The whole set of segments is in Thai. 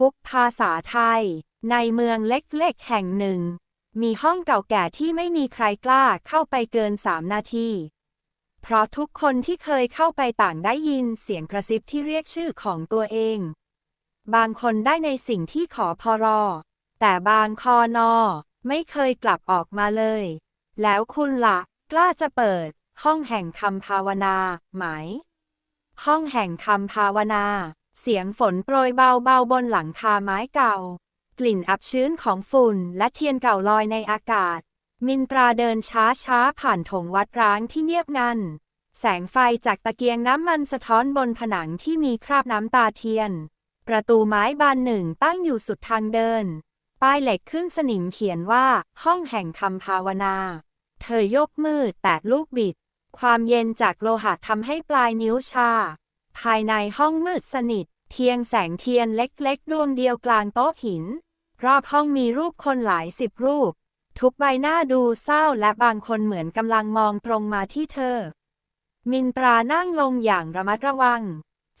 คุกภาษาไทย ในเมืองเล็กๆ แห่งหนึ่ง มีห้องเก่าแก่ที่ไม่มีใครกล้าเข้าไปเกินสามนาที เพราะทุกคนที่เคยเข้าไปต่างได้ยินเสียงกระซิบที่เรียกชื่อของตัวเอง บางคนได้ในสิ่งที่ขอพอรอ แต่บางคอนอ ไม่เคยกลับออกมาเลย แล้วคุณละ่ะ กล้าจะเปิด ห้องแห่งคำภาวนาไหม ห้องแห่งคำภาวนา เสียงฝนโปรยเบาๆบนหลังคาไม้เก่า กลิ่นอับชื้นของฝุ่นและเทียนเก่าลอยในอากาศ มินตราเดินช้าๆ ผ่านถงวัดร้างที่เงียบงัน แสงไฟจากตะเกียงน้ำมันสะท้อนบนผนังที่มีคราบน้ำตาเทียน ประตูไม้บานหนึ่งตั้งอยู่สุดทางเดิน ป้ายเหล็กขึ้นสนิมเขียนว่า ห้องแห่งคำภาวนา เธอยกมือแตะลูกบิด ความเย็นจากโลหะทำให้ปลายนิ้วชา ภายในห้องมืดสนิท เทียงแสงเทียนเล็กๆ ดวงเดียวกลางโต๊ะหิน รอบห้องมีรูปคนหลายสิบรูป ทุกใบหน้าดูเศร้าและบางคนเหมือนกำลังมองตรงมาที่เธอ มินตรานั่งลงอย่างระมัดระวัง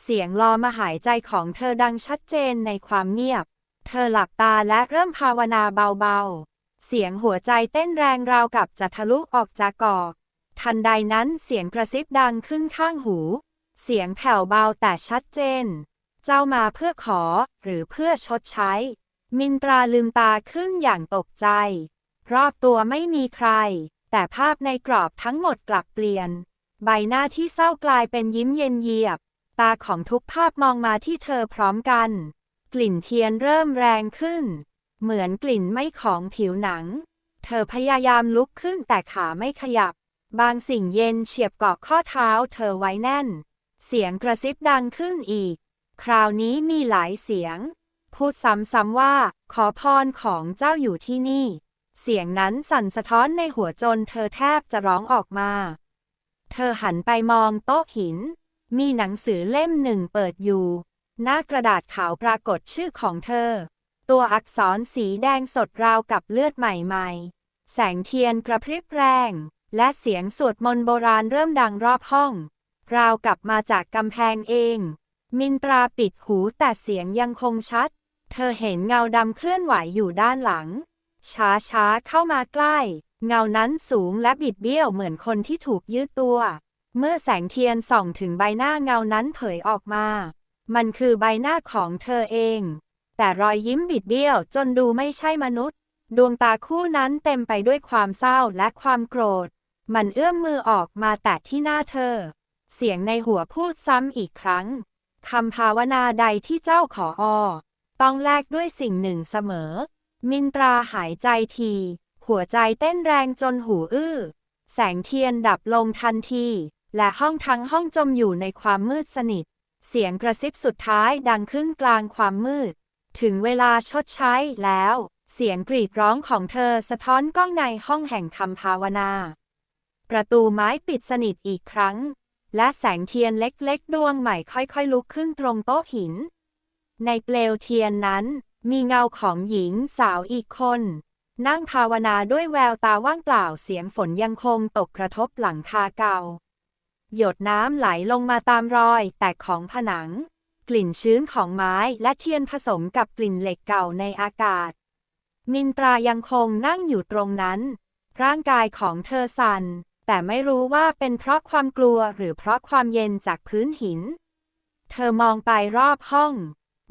เสียงลอมาหายใจของเธอดังชัดเจนในความเงียบ เธอหลับตาและเริ่มภาวนาเบาๆ เสียงหัวใจเต้นแรงราวกับจะทะลุออกจากกอก ทันใดนั้นเสียงกระซิบดังขึ้นข้างหู เสียงแผ่วเบาแต่ชัดเจน เจ้ามาเพื่อขอหรือเพื่อชดใช้ มินตราลืมตาขึ้นอย่างตกใจ รอบตัวไม่มีใคร แต่ภาพในกรอบทั้งหมดกลับเปลี่ยน ใบหน้าที่เศร้ากลายเป็นยิ้มเย็นเยียบ ตาของทุกภาพมองมาที่เธอพร้อมกัน กลิ่นเทียนเริ่มแรงขึ้น เหมือนกลิ่นไม่ของผิวหนัง เธอพยายามลุกขึ้นแต่ขาไม่ขยับ บางสิ่งเย็นเฉียบเกาะข้อเท้าเธอไว้แน่น เสียงกระซิบดังขึ้นอีก คราวนี้มีหลายเสียง พูดซ้ำๆว่า ขอพรของเจ้าอยู่ที่นี่ เสียงนั้นสั่นสะท้อนในหัวจนเธอแทบจะร้องออกมา เธอหันไปมองโต๊ะหิน มีหนังสือเล่มหนึ่งเปิดอยู่ หน้ากระดาษขาวปรากฏชื่อของเธอ ตัวอักษรสีแดงสดราวกับเลือดใหม่ๆ แสงเทียนกระพริบแรง และเสียงสวดมนต์โบราณเริ่มดังรอบห้อง ราวกับมาจากกำแพงเอง มินตราปิดหูแต่เสียงยังคงชัด เธอเห็นเงาดำเคลื่อนไหวอยู่ด้านหลัง ช้าๆเข้ามาใกล้ เงานั้นสูงและบิดเบี้ยวเหมือนคนที่ถูกยืดตัว เมื่อแสงเทียนส่องถึงใบหน้าเงานั้นเผยออกมา มันคือใบหน้าของเธอเอง แต่รอยยิ้มบิดเบี้ยวจนดูไม่ใช่มนุษย์ ดวงตาคู่นั้นเต็มไปด้วยความเศร้าและความโกรธ มันเอื้อมมือออกมาแตะที่หน้าเธอ เสียงในหัวพูดซ้ำอีกครั้งคำภาวนาใดที่เจ้าขออต้องแลกด้วยสิ่งหนึ่งเสมอ มินตราหายใจที หัวใจเต้นแรงจนหูอื้อ แสงเทียนดับลงทันที และห้องทั้งห้องจมอยู่ในความมืดสนิท เสียงกระซิบสุดท้ายดังขึ้นกลางความมืด ถึงเวลาชดใช้แล้ว เสียงกรีดร้องของเธอสะท้อนกล้องในห้องแห่งคำภาวนา ประตูไม้ปิดสนิทอีกครั้ง และแสงเทียนเล็กๆ ดวงใหม่ค่อยๆ ลุกขึ้นตรงโต๊ะหิน ในเปลวเทียนนั้น มีเงาของหญิงสาวอีกคน นั่งภาวนาด้วยแววตาว่างเปล่าเสียงฝนยังคงตกกระทบหลังคาเก่า หยดน้ำไหลลงมาตามรอยแตกของผนัง กลิ่นชื้นของไม้และเทียนผสมกับกลิ่นเหล็กเก่าในอากาศ มินตรายังคงนั่งอยู่ตรงนั้น ร่างกายของเธอสั่น แต่ไม่รู้ว่าเป็นเพราะความกลัวหรือเพราะความเย็นจากพื้นหิน เธอมองไปรอบห้อง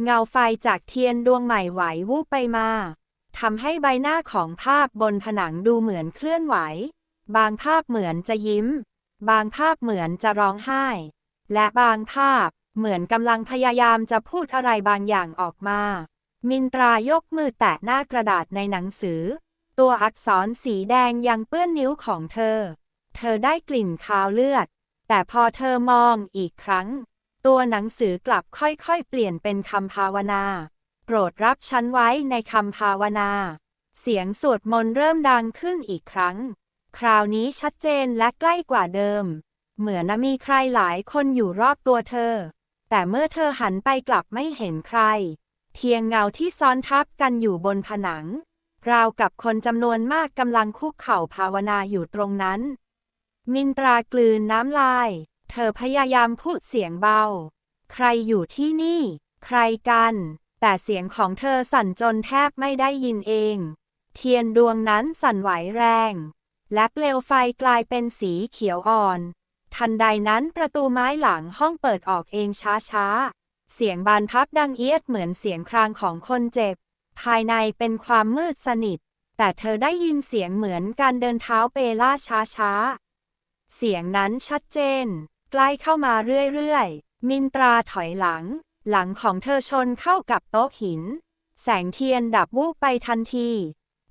เงาไฟจากเทียนดวงใหม่ไหววูบไปมาทำให้ใบหน้าของภาพบนผนังดูเหมือนเคลื่อนไหว บางภาพเหมือนจะยิ้ม บางภาพเหมือนจะร้องไห้ และบางภาพเหมือนกำลังพยายามจะพูดอะไรบางอย่างออกมา มินตรายกมือแตะหน้ากระดาษในหนังสือ ตัวอักษรสีแดงยังเปื้อนนิ้วของเธอ ธอได้กลิ่นคาวเลือด แต่พอเธอมองอีกครั้ง ตัวหนังสือกลับค่อยๆ เปลี่ยนเป็นคำภาวนา โปรดรับฉันไว้ในคำภาวนา เสียงสวดมนต์เริ่มดังขึ้นอีกครั้ง คราวนี้ชัดเจนและใกล้กว่าเดิม เหมือนมีใครหลายคนอยู่รอบตัวเธอ แต่เมื่อเธอหันไปกลับไม่เห็นใคร เพียงเงาที่ซ้อนทับกันอยู่บนผนังราวกับคนจำนวนมากกำลังคุกเข่าภาวนาอยู่ตรงนั้น มินตรากลืนน้ำลาย เธอพยายามพูดเสียงเบา ใครอยู่ที่นี่ ใครกัน แต่เสียงของเธอสั่นจนแทบไม่ได้ยินเอง เทียนดวงนั้นสั่นไหวแรง และเปลวไฟกลายเป็นสีเขียวอ่อน ทันใดนั้นประตูไม้หลังห้องเปิดออกเองช้าๆ เสียงบานพับดังเอียดเหมือนเสียงครางของคนเจ็บ ภายในเป็นความมืดสนิท แต่เธอได้ยินเสียงเหมือนการเดินเท้าเปล่าช้าๆ เสียงนั้นชัดเจน ใกล้เข้ามาเรื่อยๆ มินตราถอยหลัง หลังของเธอชนเข้ากับโต๊ะหิน แสงเทียนดับวูบไปทันที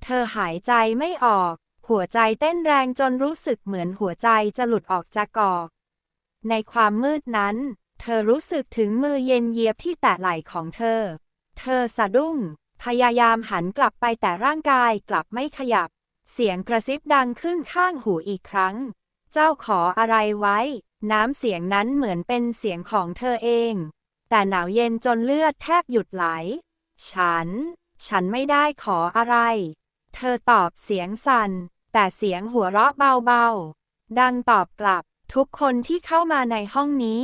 เธอหายใจไม่ออก หัวใจเต้นแรงจนรู้สึกเหมือนหัวใจจะหลุดออกจากกอก ในความมืดนั้น เธอรู้สึกถึงมือเย็นเยียบที่แตะไหล่ของเธอ เธอสะดุ้ง พยายามหันกลับไปแต่ร่างกายกลับไม่ขยับ เสียงกระซิบดังขึ้นข้างหูอีกครั้ง เจ้าขออะไรไว้ น้ำเสียงนั้นเหมือนเป็นเสียงของเธอเอง แต่หนาวเย็นจนเลือดแทบหยุดไหล ฉัน ฉันไม่ได้ขออะไร เธอตอบเสียงสั่น แต่เสียงหัวเราะเบาๆ ดังตอบกลับ ทุกคนที่เข้ามาในห้องนี้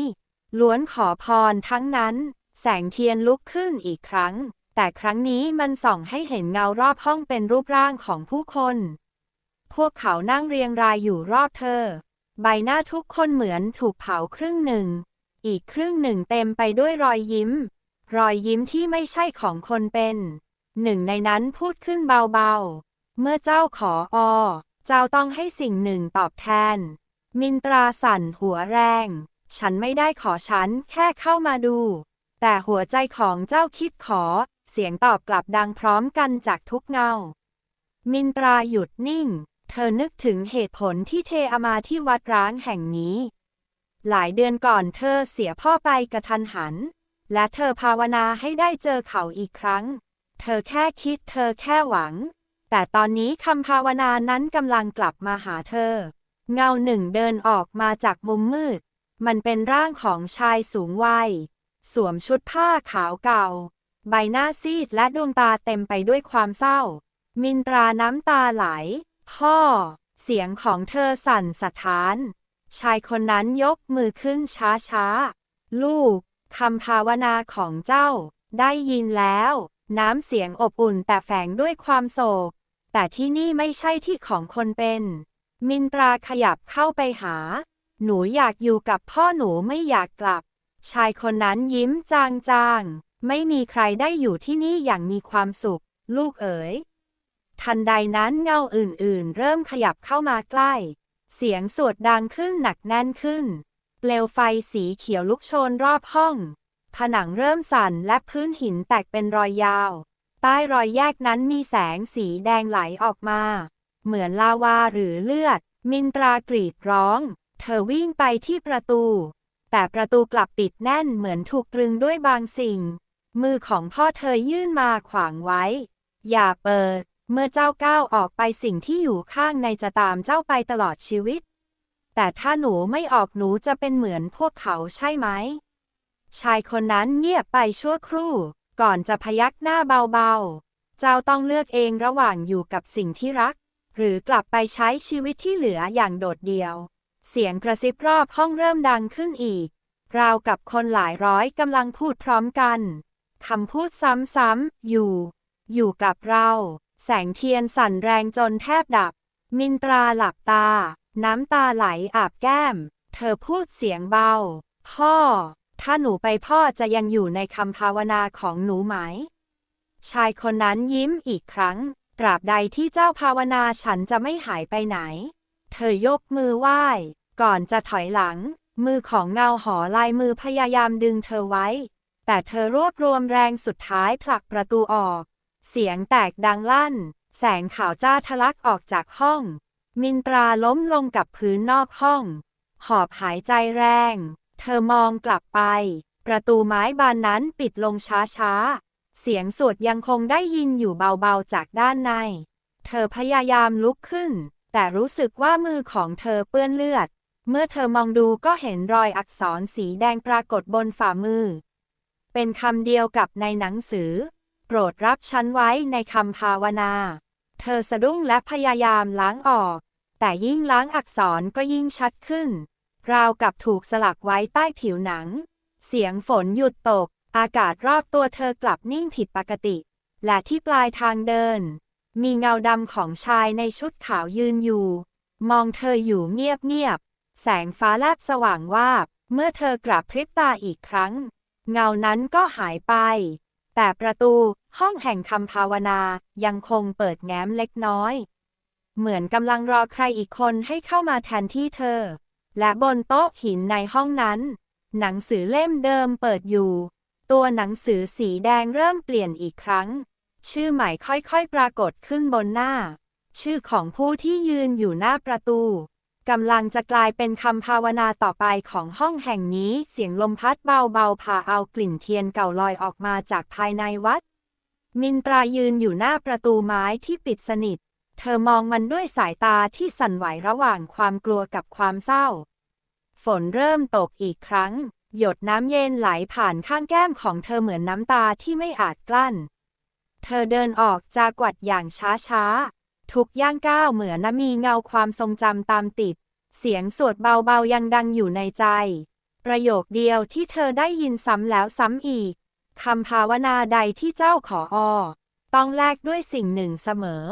ล้วนขอพรทั้งนั้น แสงเทียนลุกขึ้นอีกครั้ง แต่ครั้งนี้มันส่องให้เห็นเงารอบห้องเป็นรูปร่างของผู้คน พวกเขานั่งเรียงรายอยู่รอบเธอ ใบหน้าทุกคนเหมือนถูกเผาครึ่งหนึ่ง อีกครึ่งหนึ่งเต็มไปด้วยรอยยิ้ม รอยยิ้มที่ไม่ใช่ของคนเป็น หนึ่งในนั้นพูดขึ้นเบาๆ เมื่อเจ้าขออ เจ้าต้องให้สิ่งหนึ่งตอบแทน มินตราสั่นหัวแรง ฉันไม่ได้ขอฉันแค่เข้ามาดู แต่หัวใจของเจ้าคิดขอ เสียงตอบกลับดังพร้อมกันจากทุกเงา มินตราหยุดนิ่ง เธอนึกถึงเหตุผลที่เทอามาที่วัดร้างแห่งนี้ หลายเดือนก่อนเธอเสียพ่อไปกระทันหัน และเธอภาวนาให้ได้เจอเขาอีกครั้ง เธอแค่คิดเธอแค่หวัง แต่ตอนนี้คำภาวนานั้นกำลังกลับมาหาเธอ เงาหนึ่งเดินออกมาจากมุมมืด มันเป็นร่างของชายสูงวัย สวมชุดผ้าขาวเก่า ใบหน้าซีดและดวงตาเต็มไปด้วยความเศร้า มินตราน้ำตาไหล พ่อ เสียงของเธอสั่นสะท้าน ชายคนนั้นยกมือขึ้นช้าๆ ลูก คำภาวนาของเจ้า ได้ยินแล้ว น้ำเสียงอบอุ่นแต่แฝงด้วยความโศก แต่ที่นี่ไม่ใช่ที่ของคนเป็น มินตราขยับเข้าไปหา หนูอยากอยู่กับพ่อหนูไม่อยากกลับ ชายคนนั้นยิ้มจางๆ ไม่มีใครได้อยู่ที่นี่อย่างมีความสุข ลูกเอ๋ย ทันใดนั้นเงาอื่นๆ เริ่มขยับเข้ามาใกล้ เสียงสวดดังขึ้นหนักแน่นขึ้น เปลวไฟสีเขียวลุกโชนรอบห้อง ผนังเริ่มสั่นและพื้นหินแตกเป็นรอยยาว ใต้รอยแยกนั้นมีแสงสีแดงไหลออกมา เหมือนลาวาหรือเลือด มินตรากรีดร้อง เธอวิ่งไปที่ประตู แต่ประตูกลับปิดแน่นเหมือนถูกตรึงด้วยบางสิ่ง มือของพ่อเธอยื่นมาขวางไว้ อย่าเปิด เมื่อเจ้าก้าวออกไปสิ่งที่อยู่ข้างในจะตามเจ้าไปตลอดชีวิต แต่ถ้าหนูไม่ออกหนูจะเป็นเหมือนพวกเขาใช่ไหม ชายคนนั้นเงียบไปชั่วครู่ ก่อนจะพยักหน้าเบาๆ เจ้าต้องเลือกเองระหว่างอยู่กับสิ่งที่รัก หรือกลับไปใช้ชีวิตที่เหลืออย่างโดดเดี่ยว เสียงกระซิบรอบห้องเริ่มดังขึ้นอีก ราวกับคนหลายร้อยกำลังพูดพร้อมกัน คำพูดซ้ำๆ อยู่ อยู่กับเรา แสงเทียนสั่นแรงจนแทบดับ มินตราหลับตา น้ำตาไหลอาบแก้ม เธอพูดเสียงเบา พ่อ ถ้าหนูไปพ่อจะยังอยู่ในคำภาวนาของหนูไหม ชายคนนั้นยิ้มอีกครั้ง ตราบใดที่เจ้าภาวนาฉันจะไม่หายไปไหน เธอยกมือไหว้ ก่อนจะถอยหลัง มือของเงาหอลายมือพยายามดึงเธอไว้ แต่เธอรวบรวมแรงสุดท้ายผลักประตูออก เสียงแตกดังลั่น แสงขาวจ้าทะลักออกจากห้อง มินตราล้มลงกับพื้นนอกห้อง หอบหายใจแรง เธอมองกลับไป ประตูไม้บานนั้นปิดลงช้าๆ เสียงสวดยังคงได้ยินอยู่เบาๆจากด้านใน เธอพยายามลุกขึ้น แต่รู้สึกว่ามือของเธอเปื้อนเลือด เมื่อเธอมองดูก็เห็นรอยอักษรสีแดงปรากฏบนฝ่ามือ เป็นคำเดียวกับในหนังสือ โปรดรับฉันไว้ในคำภาวนา เธอสะดุ้งและพยายามล้างออก แต่ยิ่งล้างอักษรก็ยิ่งชัดขึ้น ราวกับถูกสลักไว้ใต้ผิวหนัง เสียงฝนหยุดตก อากาศรอบตัวเธอกลับนิ่งผิดปกติ และที่ปลายทางเดิน มีเงาดำของชายในชุดขาวยืนอยู่ มองเธออยู่เงียบๆ แสงฟ้าแลบสว่างวาบ เมื่อเธอกลับพริบตาอีกครั้ง เงานั้นก็หายไป แต่ประตูห้องแห่งคำภาวนายังคงเปิดแง้มเล็กน้อย เหมือนกำลังรอใครอีกคนให้เข้ามาแทนที่เธอ และบนโต๊ะหินในห้องนั้น หนังสือเล่มเดิมเปิดอยู่ ตัวหนังสือสีแดงเริ่มเปลี่ยนอีกครั้ง ชื่อใหม่ค่อยๆปรากฏขึ้นบนหน้า ชื่อของผู้ที่ยืนอยู่หน้าประตู กำลังจะกลายเป็นคำภาวนาต่อไปของห้องแห่งนี้ เสียงลมพัดเบาๆพาเอากลิ่นเทียนเก่าลอยออกมาจากภายในวัด มินตรายืนอยู่หน้าประตูไม้ที่ปิดสนิท เธอมองมันด้วยสายตาที่สั่นไหวระหว่างความกลัวกับความเศร้า ฝนเริ่มตกอีกครั้ง หยดน้ำเย็นไหลผ่านข้างแก้มของเธอเหมือนน้ำตาที่ไม่อาจกลั้น เธอเดินออกจากวัดอย่างช้าๆ ทุกย่างก้าวเหมือนมีเงาความทรงจำตามติด เสียงสวดเบาๆยังดังอยู่ในใจ ประโยคเดียวที่เธอได้ยินซ้ำแล้วซ้ำอีกคำภาวนาใดที่เจ้าขออต้องแลกด้วยสิ่งหนึ่งเสมอ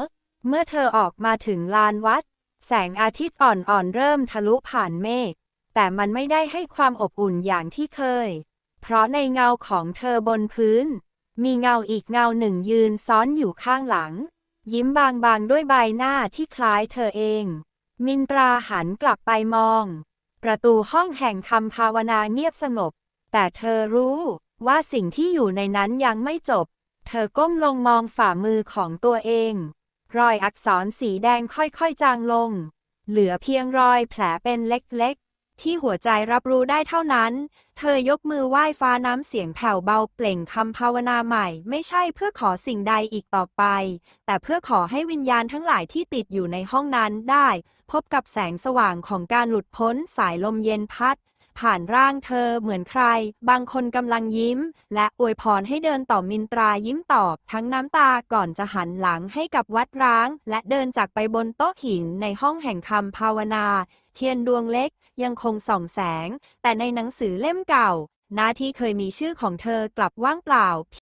เมื่อเธอออกมาถึงลานวัด แสงอาทิตย์อ่อนๆเริ่มทะลุผ่านเมฆ แต่มันไม่ได้ให้ความอบอุ่นอย่างที่เคย เพราะในเงาของเธอบนพื้น มีเงาอีกเงาหนึ่งยืนซ้อนอยู่ข้างหลัง ยิ้มบางๆด้วยใบหน้าที่คล้ายเธอเอง มินตราหันกลับไปมอง ประตูห้องแห่งคำภาวนาเงียบสงบ แต่เธอรู้ว่าสิ่งที่อยู่ในนั้นยังไม่จบ เธอก้มลงมองฝ่ามือของตัวเอง รอยอักษรสีแดงค่อยๆจางลง เหลือเพียงรอยแผลเป็นเล็กๆ ที่หัวใจรับรู้ได้เท่านั้น เธอยกมือไหว้ฟ้าน้ำเสียงแผ่วเบาเปล่งคำภาวนาใหม่ ไม่ใช่เพื่อขอสิ่งใดอีกต่อไป แต่เพื่อขอให้วิญญาณทั้งหลายที่ติดอยู่ในห้องนั้นได้ พบกับแสงสว่างของการหลุดพ้นสายลมเย็นพัด ผ่านร่างเธอเหมือนใคร บางคนกำลังยิ้ม และอวยพรให้เดินต่อมินตรายิ้มตอบ ทั้งน้ำตาก่อนจะหันหลังให้กับวัดร้าง และเดินจากไปบนโต๊ะหินในห้องแห่งคำภาวนา เทียนดวงเล็ก ยังคงส่องแสง แต่ในหนังสือเล่มเก่า หน้าที่เคยมีชื่อของเธอกลับว่างเปล่า